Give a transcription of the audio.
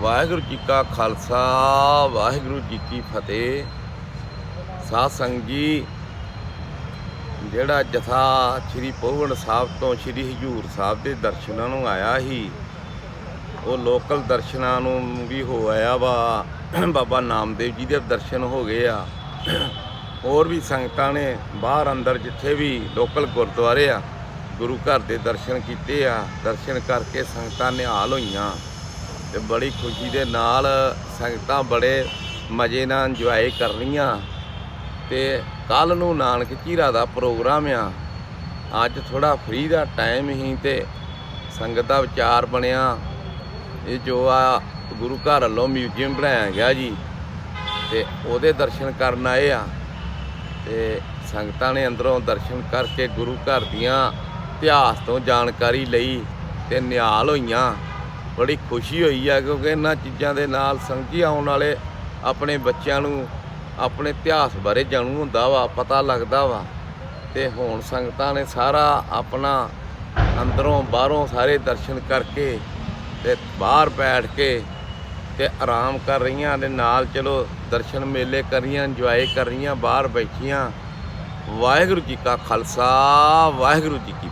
ਵਾਹਿਗੁਰੂ ਜੀ ਕਾ ਖਾਲਸਾ, ਵਾਹਿਗੁਰੂ ਜੀ ਕੀ ਫਤਿਹ। ਸਾਧ ਸੰਗਤ ਜੀ ਜਿਹੜਾ ਜਥਾ ਸ੍ਰੀ ਪਹੁਵਨ ਸਾਹਿਬ ਤੋਂ ਸ੍ਰੀ ਹਜੂਰ ਸਾਹਿਬ ਦੇ ਦਰਸ਼ਨਾਂ ਨੂੰ ਆਇਆ ਸੀ, ਉਹ ਲੋਕਲ ਦਰਸ਼ਨਾਂ ਨੂੰ ਵੀ ਹੋ ਆਇਆ ਵਾ। ਬਾਬਾ ਨਾਮਦੇਵ ਜੀ ਦੇ ਦਰਸ਼ਨ ਹੋ ਗਏ ਆ। ਹੋਰ ਵੀ ਸੰਗਤਾਂ ਨੇ ਬਾਹਰ ਅੰਦਰ ਜਿੱਥੇ ਵੀ ਲੋਕਲ ਗੁਰਦੁਆਰੇ ਆ, ਗੁਰੂ ਘਰ ਦੇ ਦਰਸ਼ਨ ਕੀਤੇ ਆ। ਦਰਸ਼ਨ ਕਰਕੇ ਸੰਗਤਾਂ ਨਿਹਾਲ ਹੋਈਆਂ। ਤੇ ਬੜੀ ਖੁਸ਼ੀ ਦੇ ਨਾਲ ਸੰਗਤਾਂ ਬੜੇ ਮਜ਼ੇ ਨਾਲ ਇੰਜੋਏ ਕਰ ਰਹੀਆਂ ਤੇ ਕੱਲ ਨੂੰ ਨਾਨਕ ਚੀਰਾ ਦਾ ਪ੍ਰੋਗਰਾਮ ਆ। ਅੱਜ ਥੋੜਾ ਫ੍ਰੀ ਦਾ ਟਾਈਮ ਹੀ ਤੇ ਸੰਗਤ ਦਾ ਵਿਚਾਰ ਬਣਿਆ। ਇਹ ਜੋ ਆ ਗੁਰੂ ਘਰ ਵੱਲੋਂ ਮਿਊਜ਼ੀਅਮ ਬਣਾਇਆ ਗਿਆ ਜੀ, ਤੇ ਉਹਦੇ ਦਰਸ਼ਨ ਕਰਨ ਆਏ ਆ। ਤੇ ਸੰਗਤਾਂ ਨੇ ਅੰਦਰੋਂ ਦਰਸ਼ਨ ਕਰਕੇ ਗੁਰੂ ਘਰ ਦੀਆਂ ਇਤਿਹਾਸ ਤੋਂ ਜਾਣਕਾਰੀ ਲਈ ਤੇ ਨਿਹਾਲ ਹੋਈਆਂ। ਬੜੀ ਖੁਸ਼ੀ ਹੋਈ ਆ ਕਿਉਂਕਿ ਇਹਨਾਂ ਚੀਜ਼ਾਂ ਦੇ ਨਾਲ ਸੰਗੀ ਆਉਣ ਵਾਲੇ ਆਪਣੇ ਬੱਚਿਆਂ ਨੂੰ ਆਪਣੇ ਇਤਿਹਾਸ ਬਾਰੇ ਜਾਣੂ ਹੁੰਦਾ ਵਾ, ਪਤਾ ਲੱਗਦਾ ਵਾ। ਤੇ ਹੁਣ ਸੰਗਤਾਂ ਨੇ ਸਾਰਾ ਆਪਣਾ ਅੰਦਰੋਂ ਬਾਹਰੋਂ ਸਾਰੇ ਦਰਸ਼ਨ ਕਰਕੇ ਤੇ ਬਾਹਰ ਬੈਠ ਕੇ ਤੇ ਆਰਾਮ ਕਰ ਰਹੀਆਂ ਦੇ ਨਾਲ ਚਲੋ ਦਰਸ਼ਨ ਮੇਲੇ ਕਰ ਰਹੀਆਂ ਇੰਜੋਏ ਕਰ ਰਹੀਆਂ, ਬਾਹਰ ਬੈਠੀਆਂ। ਵਾਹਿਗੁਰੂ ਜੀ ਕਾ ਖਾਲਸਾ, ਵਾਹਿਗੁਰੂ ਜੀ ਕੀ